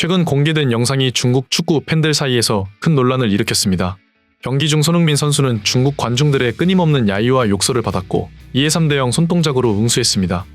최근 공개된 영상이 중국 축구 팬들 사이에서 큰 논란을 일으켰습니다. 경기 중 손흥민 선수는 중국 관중들의 끊임없는 야유와 욕설을 받았고 이에 3대0 손동작으로 응수했습니다.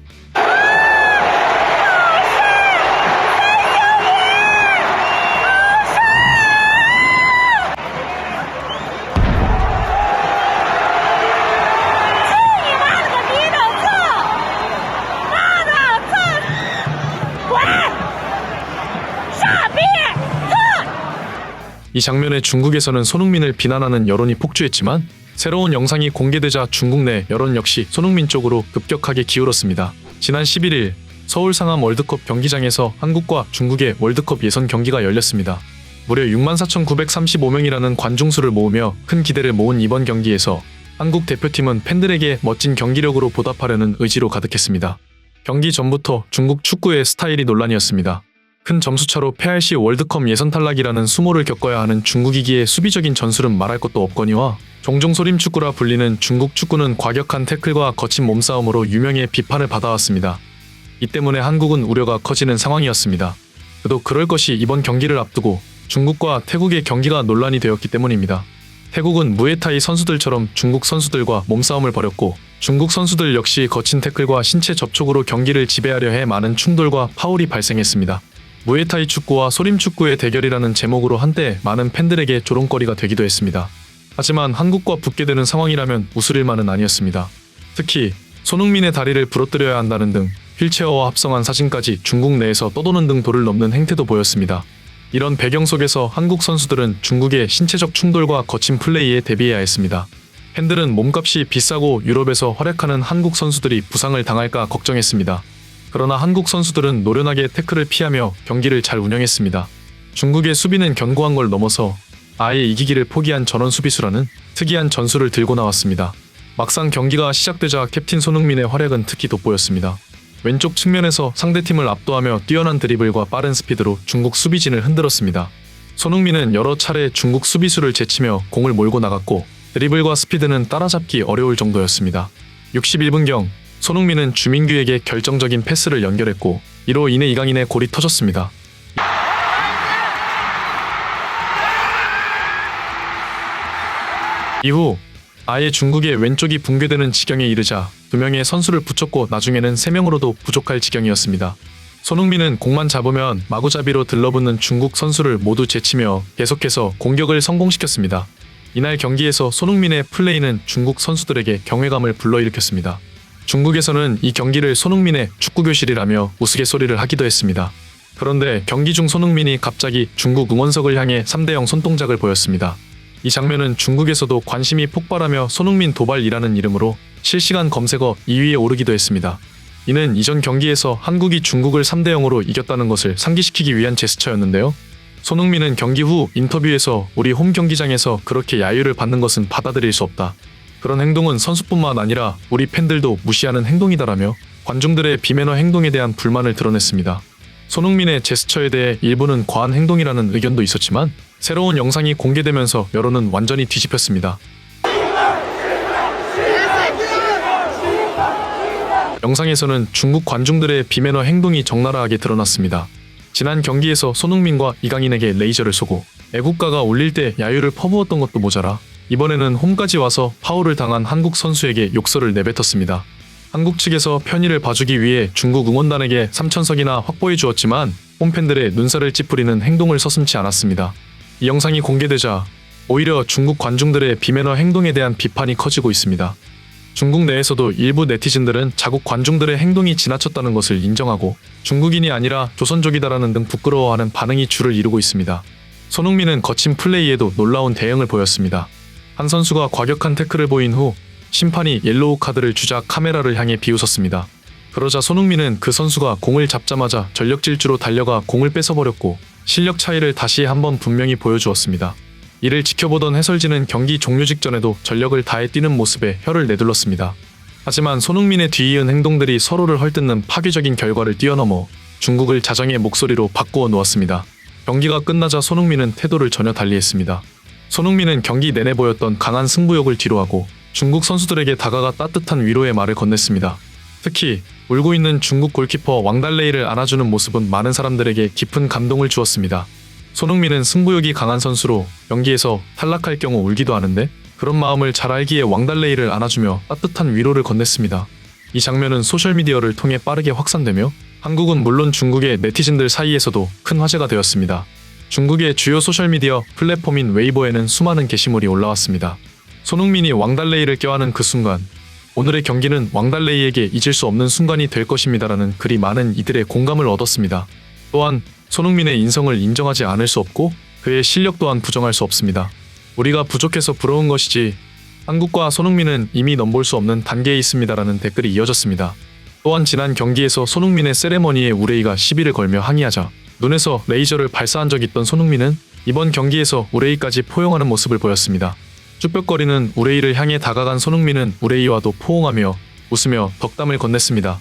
이 장면에 중국에서는 손흥민을 비난하는 여론이 폭주했지만 새로운 영상이 공개되자 중국 내 여론 역시 손흥민 쪽으로 급격하게 기울었습니다. 지난 11일 서울 상암 월드컵 경기장에서 한국과 중국의 월드컵 예선 경기가 열렸습니다. 무려 64,935명이라는 관중수를 모으며 큰 기대를 모은 이번 경기에서 한국 대표팀은 팬들에게 멋진 경기력으로 보답하려는 의지로 가득했습니다. 경기 전부터 중국 축구의 스타일이 논란이었습니다. 큰 점수차로 패할 시 월드컵 예선 탈락이라는 수모를 겪어야 하는 중국이기에 수비적인 전술은 말할 것도 없거니와 종종 소림 축구라 불리는 중국 축구는 과격한 태클과 거친 몸싸움으로 유명해 비판을 받아왔습니다. 이 때문에 한국은 우려가 커지는 상황이었습니다. 그도 그럴 것이 이번 경기를 앞두고 중국과 태국의 경기가 논란이 되었기 때문입니다. 태국은 무에타이 선수들처럼 중국 선수들과 몸싸움을 벌였고 중국 선수들 역시 거친 태클과 신체 접촉으로 경기를 지배하려 해 많은 충돌과 파울이 발생했습니다. 무에타이 축구와 소림 축구의 대결이라는 제목으로 한때 많은 팬들에게 조롱거리가 되기도 했습니다. 하지만 한국과 붙게 되는 상황이라면 웃을 일만은 아니었습니다. 특히 손흥민의 다리를 부러뜨려야 한다는 등 휠체어와 합성한 사진까지 중국 내에서 떠도는 등 도를 넘는 행태도 보였습니다. 이런 배경 속에서 한국 선수들은 중국의 신체적 충돌과 거친 플레이에 대비해야 했습니다. 팬들은 몸값이 비싸고 유럽에서 활약하는 한국 선수들이 부상을 당할까 걱정했습니다. 그러나 한국 선수들은 노련하게 태클을 피하며 경기를 잘 운영했습니다. 중국의 수비는 견고한 걸 넘어서 아예 이기기를 포기한 전원 수비수라는 특이한 전술을 들고 나왔습니다. 막상 경기가 시작되자 캡틴 손흥민의 활약은 특히 돋보였습니다. 왼쪽 측면에서 상대팀을 압도하며 뛰어난 드리블과 빠른 스피드로 중국 수비진을 흔들었습니다. 손흥민은 여러 차례 중국 수비수를 제치며 공을 몰고 나갔고 드리블과 스피드는 따라잡기 어려울 정도였습니다. 61분경 손흥민은 주민규에게 결정적인 패스를 연결했고 이로 인해 이강인의 골이 터졌습니다. 이후 아예 중국의 왼쪽이 붕괴되는 지경에 이르자 두 명의 선수를 붙였고 나중에는 세 명으로도 부족할 지경이었습니다. 손흥민은 공만 잡으면 마구잡이로 들러붙는 중국 선수를 모두 제치며 계속해서 공격을 성공시켰습니다. 이날 경기에서 손흥민의 플레이는 중국 선수들에게 경외감을 불러일으켰습니다. 중국에서는 이 경기를 손흥민의 축구교실이라며 우스갯소리를 하기도 했습니다. 그런데 경기 중 손흥민이 갑자기 중국 응원석을 향해 3대0 손동작을 보였습니다. 이 장면은 중국에서도 관심이 폭발하며 손흥민 도발이라는 이름으로 실시간 검색어 2위에 오르기도 했습니다. 이는 이전 경기에서 한국이 중국을 3대 0으로 이겼다는 것을 상기시키기 위한 제스처였는데요. 손흥민은 경기 후 인터뷰에서 우리 홈 경기장에서 그렇게 야유를 받는 것은 받아들일 수 없다. 그런 행동은 선수뿐만 아니라 우리 팬들도 무시하는 행동이다라며 관중들의 비매너 행동에 대한 불만을 드러냈습니다. 손흥민의 제스처에 대해 일부는 과한 행동이라는 의견도 있었지만 새로운 영상이 공개되면서 여론은 완전히 뒤집혔습니다. 영상에서는 중국 관중들의 비매너 행동이 적나라하게 드러났습니다. 지난 경기에서 손흥민과 이강인에게 레이저를 쏘고 애국가가 울릴 때 야유를 퍼부었던 것도 모자라 이번에는 홈까지 와서 파울을 당한 한국 선수에게 욕설을 내뱉었습니다. 한국 측에서 편의를 봐주기 위해 중국 응원단에게 3천석이나 확보해 주었지만 홈팬들의 눈살을 찌푸리는 행동을 서슴지 않았습니다. 이 영상이 공개되자 오히려 중국 관중들의 비매너 행동에 대한 비판이 커지고 있습니다. 중국 내에서도 일부 네티즌들은 자국 관중들의 행동이 지나쳤다는 것을 인정하고 중국인이 아니라 조선족이다라는 등 부끄러워하는 반응이 줄을 이루고 있습니다. 손흥민은 거친 플레이에도 놀라운 대응을 보였습니다. 한 선수가 과격한 태클을 보인 후 심판이 옐로우 카드를 주자 카메라를 향해 비웃었습니다. 그러자 손흥민은 그 선수가 공을 잡자마자 전력 질주로 달려가 공을 뺏어버렸고 실력 차이를 다시 한번 분명히 보여주었습니다. 이를 지켜보던 해설진은 경기 종료 직전에도 전력을 다해 뛰는 모습에 혀를 내둘렀습니다. 하지만 손흥민의 뒤이은 행동들이 서로를 헐뜯는 파괴적인 결과를 뛰어넘어 중국을 자정의 목소리로 바꾸어 놓았습니다. 경기가 끝나자 손흥민은 태도를 전혀 달리했습니다. 손흥민은 경기 내내 보였던 강한 승부욕을 뒤로하고 중국 선수들에게 다가가 따뜻한 위로의 말을 건넸습니다. 특히 울고 있는 중국 골키퍼 왕달레이를 안아주는 모습은 많은 사람들에게 깊은 감동을 주었습니다. 손흥민은 승부욕이 강한 선수로 경기에서 탈락할 경우 울기도 하는데 그런 마음을 잘 알기에 왕달레이를 안아주며 따뜻한 위로를 건넸습니다. 이 장면은 소셜미디어를 통해 빠르게 확산되며 한국은 물론 중국의 네티즌들 사이에서도 큰 화제가 되었습니다. 중국의 주요 소셜미디어 플랫폼인 웨이보에는 수많은 게시물이 올라왔습니다. 손흥민이 왕달레이를 껴안은 그 순간 오늘의 경기는 왕달레이에게 잊을 수 없는 순간이 될 것입니다라는 글이 많은 이들의 공감을 얻었습니다. 또한 손흥민의 인성을 인정하지 않을 수 없고 그의 실력 또한 부정할 수 없습니다. 우리가 부족해서 부러운 것이지 한국과 손흥민은 이미 넘볼 수 없는 단계에 있습니다라는 댓글이 이어졌습니다. 또한 지난 경기에서 손흥민의 세레머니에 우레이가 시비를 걸며 항의하자 눈에서 레이저를 발사한 적 있던 손흥민은 이번 경기에서 우레이까지 포용하는 모습을 보였습니다. 쭈뼛거리는 우레이를 향해 다가간 손흥민은 우레이와도 포옹하며 웃으며 덕담을 건넸습니다.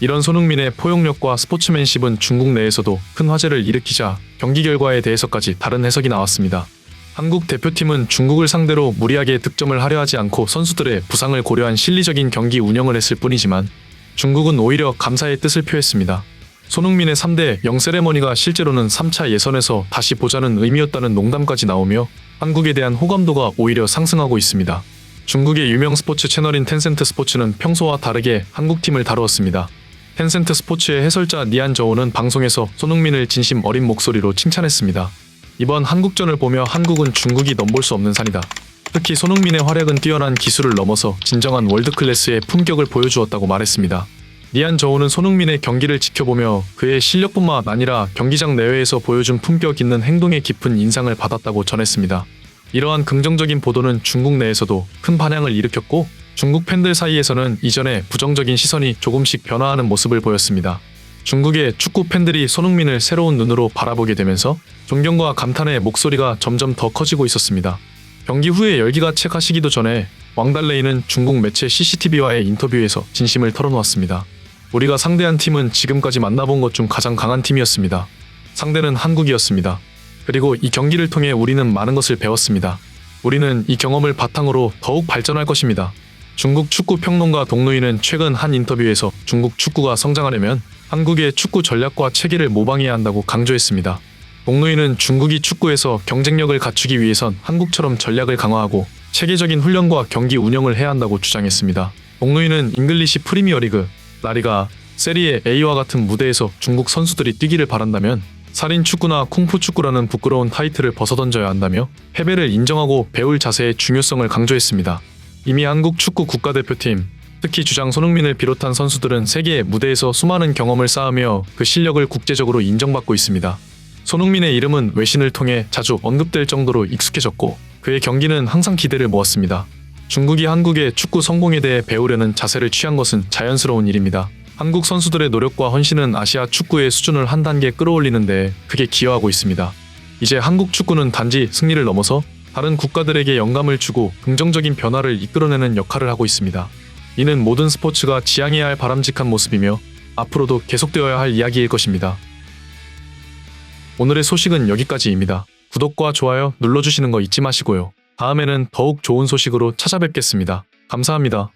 이런 손흥민의 포용력과 스포츠맨십은 중국 내에서도 큰 화제를 일으키자 경기 결과에 대해서까지 다른 해석이 나왔습니다. 한국 대표팀은 중국을 상대로 무리하게 득점을 하려 하지 않고 선수들의 부상을 고려한 실리적인 경기 운영을 했을 뿐이지만 중국은 오히려 감사의 뜻을 표했습니다. 손흥민의 3대 0 세레머니가 실제로는 3차 예선에서 다시 보자는 의미였다는 농담까지 나오며 한국에 대한 호감도가 오히려 상승하고 있습니다. 중국의 유명 스포츠 채널인 텐센트 스포츠는 평소와 다르게 한국팀을 다루었습니다. 텐센트 스포츠의 해설자 니안 저우는 방송에서 손흥민을 진심 어린 목소리로 칭찬했습니다. 이번 한국전을 보며 한국은 중국이 넘볼 수 없는 산이다. 특히 손흥민의 활약은 뛰어난 기술을 넘어서 진정한 월드클래스의 품격을 보여주었다고 말했습니다. 니안 저우는 손흥민의 경기를 지켜보며 그의 실력뿐만 아니라 경기장 내외에서 보여준 품격 있는 행동에 깊은 인상을 받았다고 전했습니다. 이러한 긍정적인 보도는 중국 내에서도 큰 반향을 일으켰고 중국 팬들 사이에서는 이전에 부정적인 시선이 조금씩 변화하는 모습을 보였습니다. 중국의 축구 팬들이 손흥민을 새로운 눈으로 바라보게 되면서 존경과 감탄의 목소리가 점점 더 커지고 있었습니다. 경기 후에 열기가 채가시기도 전에 왕달레이는 중국 매체 CCTV와의 인터뷰에서 진심을 털어놓았습니다. 우리가 상대한 팀은 지금까지 만나본 것 중 가장 강한 팀이었습니다. 상대는 한국이었습니다. 그리고 이 경기를 통해 우리는 많은 것을 배웠습니다. 우리는 이 경험을 바탕으로 더욱 발전할 것입니다. 중국 축구 평론가 동루이는 최근 한 인터뷰에서 중국 축구가 성장하려면 한국의 축구 전략과 체계를 모방해야 한다고 강조했습니다. 동루이는 중국이 축구에서 경쟁력을 갖추기 위해선 한국처럼 전략을 강화하고 체계적인 훈련과 경기 운영을 해야 한다고 주장했습니다. 동루이는 잉글리시 프리미어리그, 라리가, 세리에 A와 같은 무대에서 중국 선수들이 뛰기를 바란다면 살인 축구나 쿵푸 축구라는 부끄러운 타이틀을 벗어던져야 한다며 패배를 인정하고 배울 자세의 중요성을 강조했습니다. 이미 한국 축구 국가대표팀, 특히 주장 손흥민을 비롯한 선수들은 세계 무대에서 수많은 경험을 쌓으며 그 실력을 국제적으로 인정받고 있습니다. 손흥민의 이름은 외신을 통해 자주 언급될 정도로 익숙해졌고 그의 경기는 항상 기대를 모았습니다. 중국이 한국의 축구 성공에 대해 배우려는 자세를 취한 것은 자연스러운 일입니다. 한국 선수들의 노력과 헌신은 아시아 축구의 수준을 한 단계 끌어올리는데 크게 기여하고 있습니다. 이제 한국 축구는 단지 승리를 넘어서 다른 국가들에게 영감을 주고 긍정적인 변화를 이끌어내는 역할을 하고 있습니다. 이는 모든 스포츠가 지향해야 할 바람직한 모습이며 앞으로도 계속되어야 할 이야기일 것입니다. 오늘의 소식은 여기까지입니다. 구독과 좋아요 눌러주시는 거 잊지 마시고요. 다음에는 더욱 좋은 소식으로 찾아뵙겠습니다. 감사합니다.